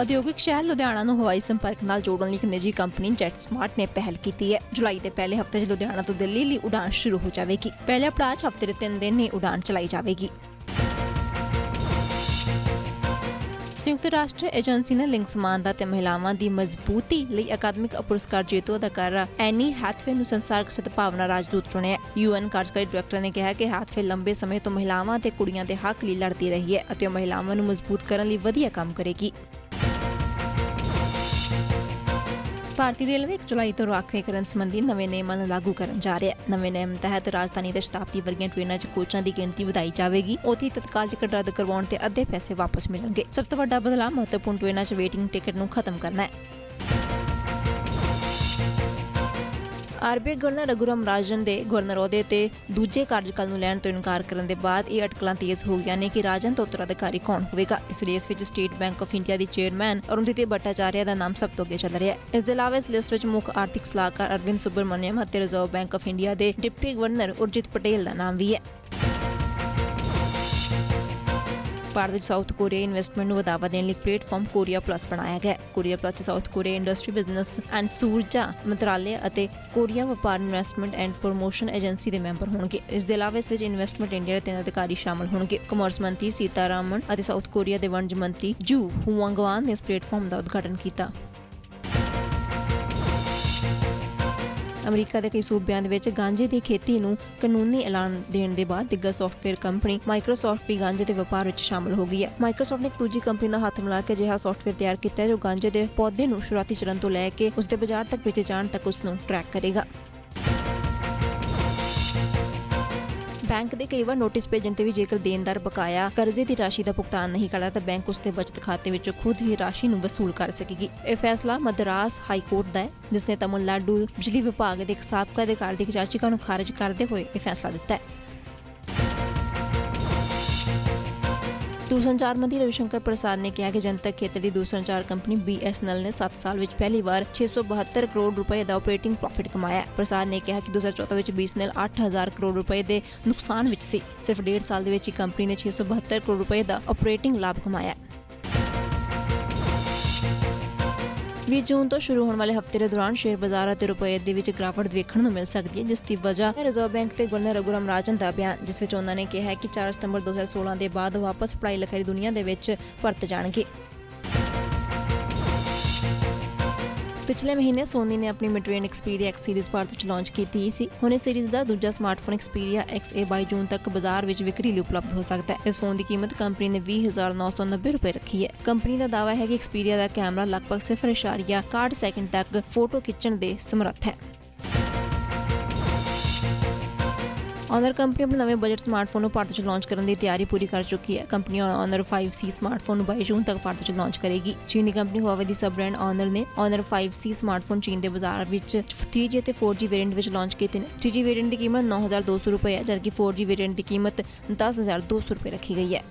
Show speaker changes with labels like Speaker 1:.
Speaker 1: ਉਦਯੋਗਿਕ ਸ਼ਹਿਰ ਲੁਧਿਆਣਾ ਨੂੰ ਹਵਾਈ ਸੰਪਰਕ ਨਾਲ ਜੋੜਨ ਲਈ ਇੱਕ ਨਿੱਜੀ ਕੰਪਨੀ ਜੈਟ ਸਮਾਰਟ ਨੇ ਪਹਿਲ ਕੀਤੀ ਹੈ। ਜੁਲਾਈ ਦੇ ਪਹਿਲੇ ਹਫ਼ਤੇ 'ਚ ਲੁਧਿਆਣਾ ਤੋਂ ਦਿੱਲੀ ਲਈ ਉਡਾਨ ਸ਼ੁਰੂ ਹੋ ਜਾਵੇਗੀ। ਪਹਿਲਾ ਪੜਾਅ 'ਚ ਹਫ਼ਤੇ ਦੇ 3 ਦਿਨ ਹੀ ਉਡਾਨ ਚਲਾਈ ਜਾਵੇਗੀ। ਸੰਯੁਕਤ ਰਾਸ਼ਟਰ ਏਜੰਸੀ ਨੇ ਲਿੰਗ ਸਮਾਨਤਾ ਤੇ ਮਹਿਲਾਵਾਂ ਦੀ ਮਜ਼ਬੂਤੀ ਲਈ ਅਕਾਦਮਿਕ ਪੁਰਸਕਾਰ ਜੇਤੂ ਅਦਾਕਾਰਾ ਐਨੀ ਹੈਥਵੇ ਨੂੰ ਸੰਸਾਰਕ ਸਦਭਾਵਨਾ ਰਾਜਦੂਤ ਚੁਣਿਆ ਯੂਐਨ ਕਾਰਜਕਾਰੀ ਡਾਇਰੈਕਟਰ ਨੇ ਕਿਹਾ ਕਿ ਹੈਥਵੇ ਲੰਬੇ ਸਮੇਂ ਤੋਂ ਮਹਿਲਾਵਾਂ ਤੇ ਕੁੜੀਆਂ ਦੇ ਹੱਕ ਲਈ ਲੜਦੀ ਰਹੀ ਹੈ ਅਤੇ ਉਹ ਮਹਿਲਾਵਾਂ ਨੂੰ ਮਜ਼ਬੂਤ ਕਰਨ ਲਈ ਵਧੀਆ ਕੰਮ ਕਰੇਗੀ। ਭਾਰਤੀ ਰੇਲਵੇ 1 ਜੁਲਾਈ ਤੋਂ ਰਾਖਵੇਂਕਰਨ ਸੰਬੰਧੀ ਨਵੇਂ ਨਿਯਮਾਂ ਨੂੰ ਲਾਗੂ ਕਰਨ ਜਾ ਰਿਹਾ ਹੈ। ਨਵੇਂ ਨਿਯਮ ਤਹਿਤ ਰਾਜਧਾਨੀ ਦੇ ਸ਼ਤਾਬਦੀ ਵਰਗੀਆਂ ਟ੍ਰੇਨਾਂ 'ਚ ਕੋਚਾਂ ਦੀ ਗਿਣਤੀ ਵਧਾਈ ਜਾਵੇਗੀ। ਉੱਥੇ ਹੀ ਤਤਕਾਲ ਟਿਕਟ ਰੱਦ ਕਰਵਾਉਣ ਤੇ ਅੱਧੇ ਪੈਸੇ ਵਾਪਸ ਮਿਲਣਗੇ। ਸਭ ਤੋਂ ਵੱਡਾ ਬਦਲਾਅ ਮਹੱਤਵਪੂਰਨ ਟ੍ਰੇਨਾਂ 'ਚ ਵੇਟਿੰਗ ਟਿਕਟ ਨੂੰ ਖਤਮ ਕਰਨਾ ਹੈ। ਆਰਬੀਆਈ ਗਵਰਨਰ ਰਘੁਰਾਮ ਰਾਜਨ ਦੇ ਗਵਰਨਰ ਅਹੁਦੇ ਤੇ ਦੂਜੇ ਕਾਰਜਕਾਲ ਨੂੰ ਲੈਣ ਤੋਂ ਇਨਕਾਰ ਕਰਨ ਦੇ ਬਾਅਦ ਇਹ ਅਟਕਲਾਂ ਤੇਜ਼ ਹੋ ਗਈਆਂ ਨੇ ਕਿ ਰਾਜਨ ਤੋਂ ਉੱਤਰਾਧਿਕਾਰੀ ਕੌਣ ਹੋਵੇਗਾ। ਇਸ ਰੇਸ ਵਿੱਚ ਸਟੇਟ ਬੈਂਕ ਆਫ ਇੰਡੀਆ ਦੀ ਚੇਅਰਮੈਨ ਅਰੁੰਧਤੀ ਭੱਟਾਚਾਰੀਆ ਦਾ ਨਾਮ ਸਭ ਤੋਂ ਅੱਗੇ ਚੱਲ ਰਿਹਾ ਹੈ। ਇਸ ਦੇ ਇਲਾਵਾ ਇਸ ਲਿਸਟ ਵਿੱਚ ਮੁੱਖ ਆਰਥਿਕ ਸਲਾਹਕਾਰ ਅਰਵਿੰਦ ਸੁਬਰਮਨਿਅਮ ਅਤੇ ਰਿਜ਼ਰਵ ਬੈਂਕ ਆਫ ਇੰਡੀਆ ਦੇ ਡਿਪਟੀ ਗਵਰਨਰ ਉਰਜਿਤ ਪਟੇਲ ਦਾ ਨਾਮ ਵੀ ਹੈ। ਭਾਰਤ ਵਿੱਚ ਸਾਊਥ ਕੋਰੀਆ ਇਨਵੈਸਟਮੈਂਟ ਨੂੰ ਵਧਾਵਾ ਦੇਣ ਲਈ ਪਲੇਟਫਾਰਮ ਕੋਰੀਆ ਪਲੱਸ ਬਣਾਇਆ ਗਿਆ Korea plus South Korea industry business and ਸੂਰਜਾ ਮੰਤਰਾਲੇ ਅਤੇ ਕੋਰੀਆ ਵਪਾਰ ਇਨਵੈਸਟਮੈਂਟ ਐਂਡ ਪ੍ਰੋਮੋਸ਼ਨ ਏਜੰਸੀ ਦੇ ਮੈਂਬਰ ਹੋਣਗੇ। ਇਸ ਦੇ ਇਲਾਵਾ ਇਸ ਵਿੱਚ ਇਨਵੈਸਟਮੈਂਟ ਇੰਡੀਆ ਦੇ ਤਿੰਨ ਅਧਿਕਾਰੀ ਸ਼ਾਮਲ ਹੋਣਗੇ। ਕਮਰਸ ਮੰਤਰੀ ਸੀਤਾਰਾਮਨ ਅਤੇ ਸਾਊਥ ਕੋਰੀਆ ਦੇ ਵਣਜ ਮੰਤਰੀ ਜੂ ਹੁਵਾਂਗਵਾਨ ਨੇ ਇਸ ਪਲੇਟਫਾਰਮ ਦਾ ਉਦਘਾਟਨ ਕੀਤਾ। ਅਮਰੀਕਾ ਦੇ ਕਈ ਸੂਬਿਆਂ ਦੇ ਵਿੱਚ ਗਾਂਜੇ ਦੀ ਖੇਤੀ ਨੂੰ ਕਾਨੂੰਨੀ ਐਲਾਨ ਦੇਣ ਦੇ ਬਾਅਦ ਦਿੱਗਾ ਸੌਫਟਵੇਅਰ ਕੰਪਨੀ ਮਾਈਕਰੋਸਾਫਟ ਵੀ ਗਾਂਜੇ ਦੇ ਵਪਾਰ ਵਿੱਚ ਸ਼ਾਮਲ ਹੋ ਗਈ ਹੈ। ਮਾਈਕਰੋਸਾਫਟ ਨੇ ਇੱਕ ਦੂਜੀ ਕੰਪਨੀ ਦਾ ਹੱਥ ਮਿਲਾ ਕੇ ਅਜਿਹਾ ਸੌਫਟਵੇਅਰ ਤਿਆਰ ਕੀਤਾ ਹੈ ਜੋ ਗਾਂਜੇ ਦੇ ਪੌਦੇ ਨੂੰ ਸ਼ੁਰੂਆਤੀ ਚਰਨ ਤੋਂ ਲੈ ਕੇ ਉਸ ਦੇ ਬਾਜ਼ਾਰ ਤੱਕ ਵੇਚੇ ਜਾਣ ਤੱਕ ਉਸ ਨੂੰ ਟਰੈਕ ਕਰੇਗਾ। ਬੈਂਕ ਦੇ ਕਈ ਵਾਰ ਨੋਟਿਸ ਭੇਜਣ ਤੇ ਵੀ ਜੇਕਰ ਦੇਣਦਾਰ ਬਕਾਇਆ ਕਰਜ਼ੇ ਦੀ ਰਾਸ਼ੀ ਦਾ ਭੁਗਤਾਨ ਨਹੀਂ ਕਰਦਾ, ਤਾਂ ਬੈਂਕ ਉਸ ਦੇ ਬਚਤ ਖਾਤੇ ਵਿੱਚੋਂ ਖੁਦ ਹੀ ਰਾਸ਼ੀ ਨੂੰ ਵਸੂਲ ਕਰ ਸਕੇਗੀ। ਇਹ ਫੈਸਲਾ ਮਦਰਾਸ ਹਾਈ ਕੋਰਟ ਦਾ ਹੈ ਜਿਸ ਨੇ ਤਮਿਲਨਾਡੂ ਬਿਜਲੀ ਵਿਭਾਗ ਦੇ ਇੱਕ ਸਾਬਕਾ ਅਧਿਕਾਰੀ ਦੀ ਇੱਕ ਯਾਚੀਕਾ ਨੂੰ ਖਾਰਜ ਕਰਦੇ ਹੋਏ ਇਹ ਫੈਸਲਾ ਦਿੱਤਾ ਹੈ। ਦੂਰਸੰਚਾਰ ਮੰਤਰੀ ਰਵਿਸ਼ੰਕਰ ਪ੍ਰਸਾਦ ਨੇ ਕਿਹਾ ਕਿ ਜਨਤਕ ਖੇਤਰ ਦੀ ਦੂਰਸੰਚਾਰ ਕੰਪਨੀ BSNL ਨੇ 7 ਸਾਲ ਵਿੱਚ ਪਹਿਲੀ ਵਾਰ 672 ਕਰੋੜ ਰੁਪਏ ਦਾ ਆਪਰੇਟਿੰਗ ਪ੍ਰੋਫਿਟ ਕਮਾਇਆ ਪ੍ਰਸਾਦ ਨੇ ਕਿਹਾ ਕਿ 2014 ਵਿੱਚ BSNL 8000 ਕਰੋੜ ਰੁਪਏ ਦੇ ਨੁਕਸਾਨ ਵਿੱਚ ਸੀ। ਸਿਰਫ ਡੇਢ ਸਾਲ ਦੇ ਵਿੱਚ ਹੀ ਕੰਪਨੀ ਨੇ 672 ਕਰੋੜ ਰੁਪਏ ਦਾ ਆਪਰੇਟਿੰਗ ਲਾਭ ਕਮਾਇਆ 20 ਜੂਨ ਤੋਂ ਸ਼ੁਰੂ ਹੋਣ ਵਾਲੇ ਹਫ਼ਤੇ ਦੇ ਦੌਰਾਨ ਸ਼ੇਅਰ ਬਾਜ਼ਾਰਾਂ ਤੇ ਰੁਪਏ ਦੇ ਵਿੱਚ ਗਿਰਾਵਟ ਦੇਖਣ ਨੂੰ ਮਿਲ ਸਕਦੀ ਹੈ, ਜਿਸ ਦੀ ਵਜ੍ਹਾ ਹੈ ਰਿਜ਼ਰਵ ਬੈਂਕ ਤੇ ਗਵਰਨਰ ਰਘੁਰਾਮ ਰਾਜਨ ਦਾ ਬਿਆਨ, ਜਿਸ ਵਿੱਚ ਉਹਨਾਂ ਨੇ ਕਿਹਾ ਕਿ 4 ਸਤੰਬਰ 2016 ਦੇ ਬਾਅਦ ਵਾਪਸ ਪੜਾਈ ਲਿਖਾਈ ਦੁਨੀਆ ਦੇ ਵਿੱਚ ਪਰਤ ਜਾਣਗੇ। ਪਿਛਲੇ ਮਹੀਨੇ ਸੋਨੀ ਨੇ ਆਪਣੀ midrange Xperia X series Bharat ਵਿੱਚ ਲਾਂਚ ਕੀਤੀ ਸੀ। ਹੁਣ ਇਸ ਸੀਰੀਜ਼ ਦਾ ਦੂਜਾ ਸਮਾਰਟਫੋਨ Xperia XA 22 ਜੂਨ ਤੱਕ ਬਾਜ਼ਾਰ ਵਿੱਚ ਵਿਕਰੀ ਲਈ ਉਪਲਬਧ ਹੋ ਸਕਦਾ ਹੈ। ਇਸ ਫੋਨ ਦੀ ਕੀਮਤ ਕੰਪਨੀ ਨੇ 20990 ਰੁਪਏ ਰੱਖੀ ਹੈ। ਕੰਪਨੀ ਦਾ ਦਾਅਵਾ ਹੈ ਕਿ Xperia ਦਾ ਕੈਮਰਾ ਲਗਭਗ 0.61 ਸੈਕਿੰਡ ਤੱਕ ਫੋਟੋ ਖਿੱਚਣ ਦੇ ਸਮਰੱਥ ਹੈ। Honor ਕੰਪਨੀ ਆਪਣੇ ਨਵੇਂ ਬਜਟ ਸਮਾਰਟਫੋਨ ਨੂੰ ਭਾਰਤ 'ਚ ਲਾਂਚ ਕਰਨ ਦੀ ਤਿਆਰੀ ਪੂਰੀ ਕਰ ਚੁੱਕੀ ਹੈ। ਕੰਪਨੀ Honor 5C ਸਮਾਰਟਫੋਨ ਨੂੰ 22 ਜੂਨ ਤੱਕ ਭਾਰਤ 'ਚ ਲਾਂਚ ਕਰੇਗੀ। ਚੀਨੀ ਕੰਪਨੀ Huawei ਦੀ ਸਬ ਬ੍ਰਾਂਡ Honor ਨੇ Honor 5C ਸਮਾਰਟਫੋਨ ਚੀਨ ਦੇ ਬਾਜ਼ਾਰ ਵਿੱਚ 3G ਅਤੇ 4G ਵੇਰੀਐਂਟ ਵਿੱਚ ਲਾਂਚ ਕੀਤੇ ਨੇ। 3G ਵੇਰੀਐਂਟ ਦੀ ਕੀਮਤ 9200 ਰੁਪਏ ਹੈ, ਜਦਕਿ 4G ਵੇਰੀਐਂਟ ਦੀ ਕੀਮਤ 10200 ਰੁਪਏ ਰੱਖੀ ਗਈ ਹੈ।